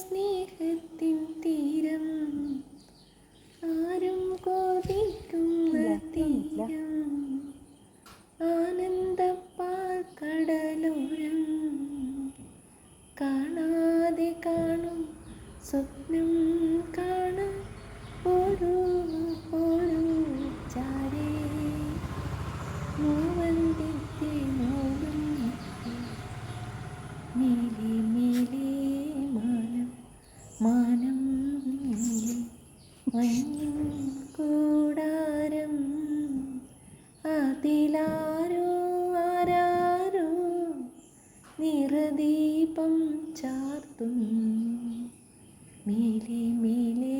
സ്നേഹത്തിൻ തീരം ആരും കോപിക്കുന്ന തീരം ആനന്ദപ്പാൽ കടലോരം കാണാതെ കാണും സ്വപ്നം കാണാൻ ഓരോ ഓരോ ചാരേ. മൂവന്തിത്തെ മോഹം നീലി മാനം മഞ്ഞിൻ കൂടാരം അതിലാരോ ആരാരോ നിറദീപം ചാർത്തും മേലെ മേലെ